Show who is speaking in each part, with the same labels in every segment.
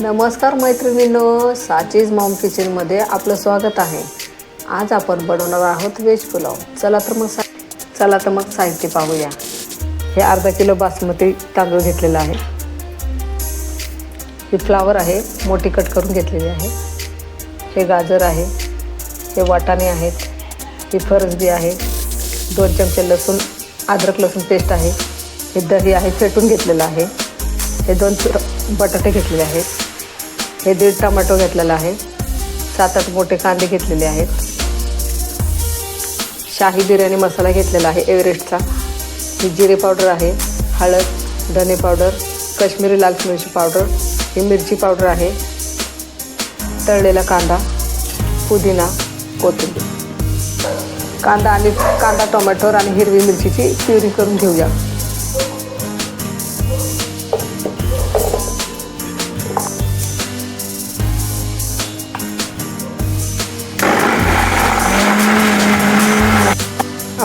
Speaker 1: नमस्कार मैत्रिणींनो साचीज मॉम किचनमध्ये आपलं स्वागत आहे. आज आपण बनवणार आहोत व्हेज पुलाव. चला तर मग सा चला तर मग साहित्य पाहूया. हे अर्धा किलो बासमती तांदूळ घेतलेला आहे. ही फ्लावर आहे मोठी कट करून घेतलेली आहे. हे गाजर आहे हे वाटाणे आहेत ही फरसबी आहे दोन चमचे लसूण अद्रक लसूण पेस्ट आहे. हे दही आहे फेटून घेतलेलं आहे. हे दोन बटाटे घेतलेले आहेत. हे दीड टमाटो घेतलेला आहे. सात आठ मोठे कांदे घेतलेले आहेत. शाही बिर्याणी मसाला घेतलेला आहे एव्हरेस्टचा. ही जिरे पावडर आहे हळद धने पावडर कश्मीरी लाल मिरची पावडर ही मिरची पावडर आहे. तळलेला कांदा पुदिना कोथिंबीर. कांदा आणि कांदा टोमॅटोर आणि हिरवी मिरचीची प्युरी करून घेऊया.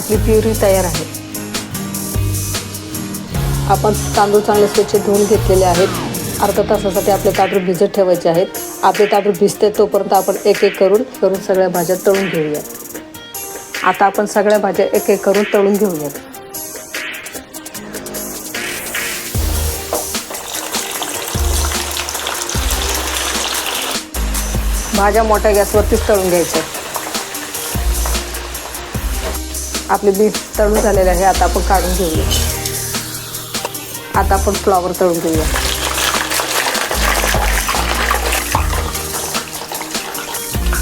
Speaker 1: आपली प्युरी तयार आहे. आपण तांदूळ चांगले स्वच्छ धुवून घेतलेले आहेत. अर्धा तासासाठी आपले तांदूळ भिजत ठेवायचे आहेत. आपले तांदूळ भिजते तोपर्यंत आपण एक एक करून करून सगळ्या भाज्या तळून घेऊयात. आता आपण सगळ्या भाज्या एक एक करून तळून घेऊयात. भाज्या मोठ्या गॅसवरतीच तळून घ्यायच्या. आपले बीट तळून झालेले आहे आता आपण काढून घेऊया. आता आपण फ्लॉवर तळून घेऊया.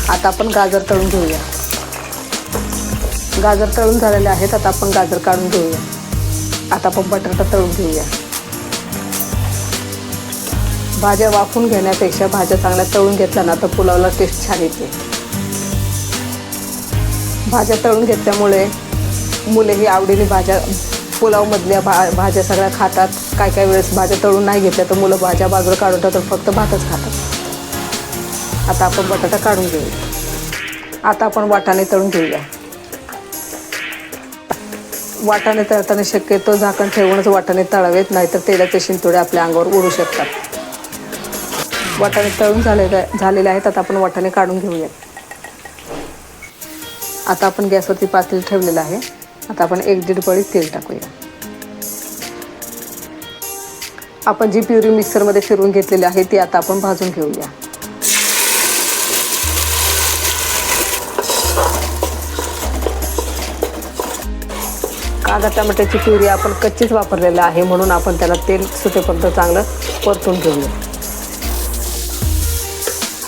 Speaker 1: आता आपण गाजर तळून घेऊया. गाजर तळून झालेले आहेत आता आपण गाजर काढून घेऊया. आता आपण बटाटा तळून घेऊया. भाज्या वाफून घेण्यापेक्षा भाज्या चांगल्या तळून घेतल्या ना तर पुलावला टेस्ट छान येते. भाज्या तळून घेतल्यामुळे मुले ही आवडीने भाज्या पुलावमधल्या भा भाज्या सगळ्या खातात. काय काय वेळेस भाज्या तळून नाही घेतल्या तर मुलं भाज्या बाजूला काढून ठेवतात फक्त भातच खातात. आता आपण बटाटा काढून घेऊया. आता आपण वाटाणे तळून घेऊया. वाटाणे तळताना शक्यतो झाकण ठेवूनच वाटाणे तळावेत नाहीतर तेलाचे शिंतोडे आपल्या अंगावर उडू शकतात. वाटाणे तळून झालेले झालेले आहेत आता आपण वाटाणे काढून घेऊया. आता आपण गॅसवरती पातेल ठेवलेलं आहे. आता आपण एक दीड पळी तेल टाकूया. आपण जी प्युरी मिक्सरमध्ये फिरवून घेतलेली आहे ती आता आपण भाजून घेऊया. कांदा टमाट्याची प्युरी आपण कच्चीच वापरलेलं आहे म्हणून आपण त्याला तेल सुटेपर्यंत चांगलं परतून घेऊया.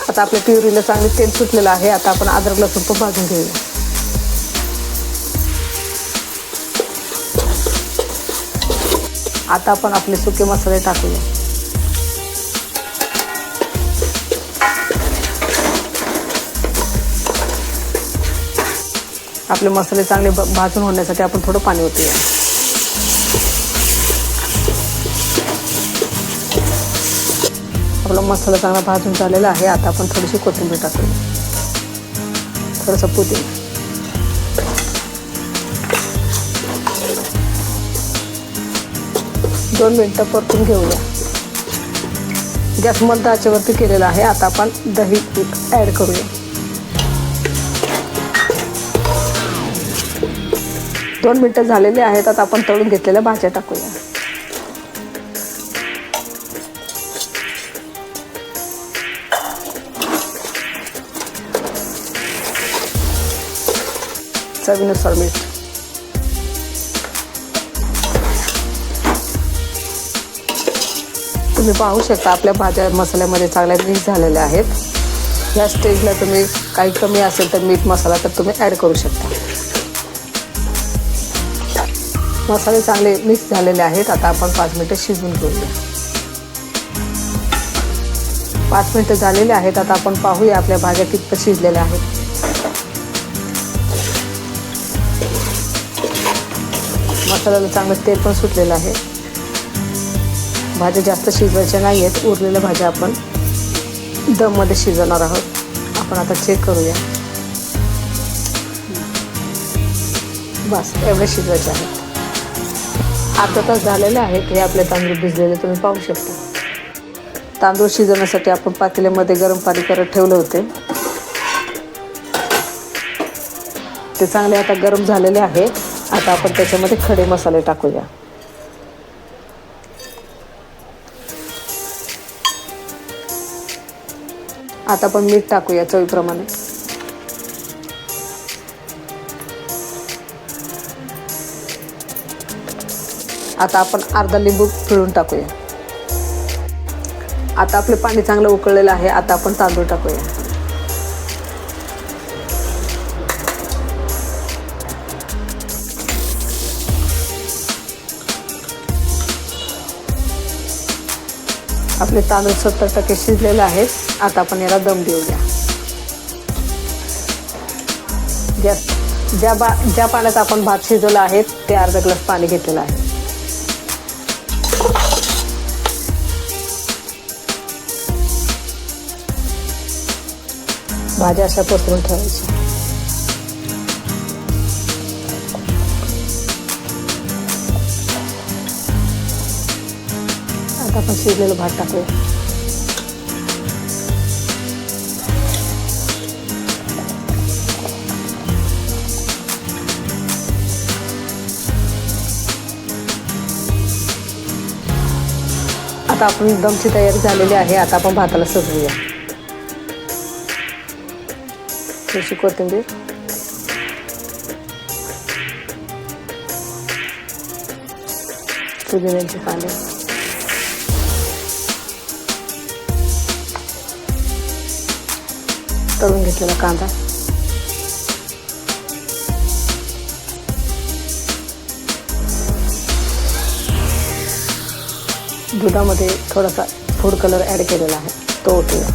Speaker 1: आता आपल्या प्युरीला चांगलं तेल सुटलेलं आहे आता आपण अद्रक लसूण पण भाजून घेऊया. आता आपण आपले सुके मसाले टाकूया. आपले मसाले चांगले ब- भाजून होण्यासाठी आपण थोडं पाणी ओतूया. आपला मसाला चांगला भाजून झालेला आहे. आता आपण थोडीशी कोथिंबीर टाकूया. थोडंसं पुदिना. दोन मिनटं परतून घेऊया. गॅस मंद आचेवरती केलेला आहे. आता आपण दही ॲड करूया. दोन मिनटं झालेले आहेत. आता आपण तळून घेतलेल्या भाज्या टाकूया. चवीनुसार मीठ. तुम्ही पाहू शकता आपल्या भाज्या मसाल्यामध्ये चांगल्या मिक्स झालेल्या आहेत. या स्टेजला तुम्ही काही कमी असेल तर मीठ मसाला तर तुम्ही ॲड करू शकता. मसाले चांगले मिक्स झालेले आहेत. आता आपण पाच मिनटं शिजवून घेऊया. पाच मिनटं झालेले आहेत. आता आपण पाहूया आपल्या भाज्या कितपत शिजलेल्या आहेत. मसाल्याला चांगलं तेल पण सुटलेलं आहे. भाज्या जास्त शिजवायच्या नाही आहेत. उरलेल्या भाज्या आपण दममध्ये शिजवणार आहोत. आपण आता चेक करूया. बस एवढे शिजवायचे आहेत. अर्धा तास झालेले आहेत. हे आपले तांदूळ भिजलेले तुम्ही पाहू शकता. तांदूळ शिजवण्यासाठी आपण पातेल्यामध्ये गरम पाणी करत ठेवले होते. ते चांगले आता गरम झालेले आहे. आता आपण त्याच्यामध्ये खडे मसाले टाकूया. आता आपण मीठ टाकूया चवीप्रमाणे. आता आपण अर्धा लिंबू पिळून टाकूया. आता आपले पाणी चांगलं उकळलेलं आहे आता आपण तांदूळ टाकूया. आपले तांदूळ सत्तर टक्के शिजलेले आहेत. आता आपण याला दम देऊया ज्या ज्या बा ज्या पाण्यात आपण भात शिजवला आहे ते अर्धा ग्लास पाणी घेतलेलं आहे. भाज्या अशा पसरून ठेवायच्या. आपण शिजलेलं भात टाकूया. आता आपण दमची तयारी झालेली आहे. आता आपण भाताला सजवूया. थोडीशी कोथिंबीर. पुदिन्याची पाने. तळून घेतलेला कांदा. दुधामध्ये थोडासा फूड कलर ॲड केलेला आहे. तो ओतूया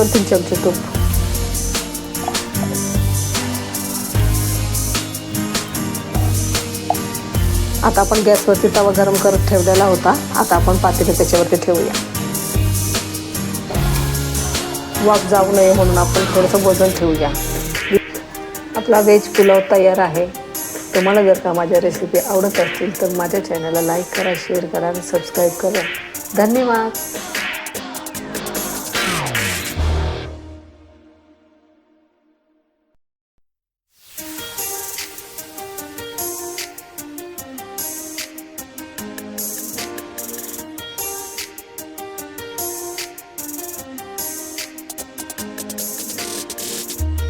Speaker 1: दोन तीन चमचे तूप. आता आपण गॅसवरती तवा गरम करत ठेवलेला होता. आता आपण पातेले त्याच्यावरती ठेवूया. वाफ जाऊ नये म्हणून आपण थोडंसं वजन ठेवूया. आपला व्हेज पुलाव तयार आहे. तुम्हाला जर का माझ्या रेसिपी आवडत असतील तर माझ्या चॅनलला लाईक करा शेअर करा आणि सबस्क्राईब करा. धन्यवाद!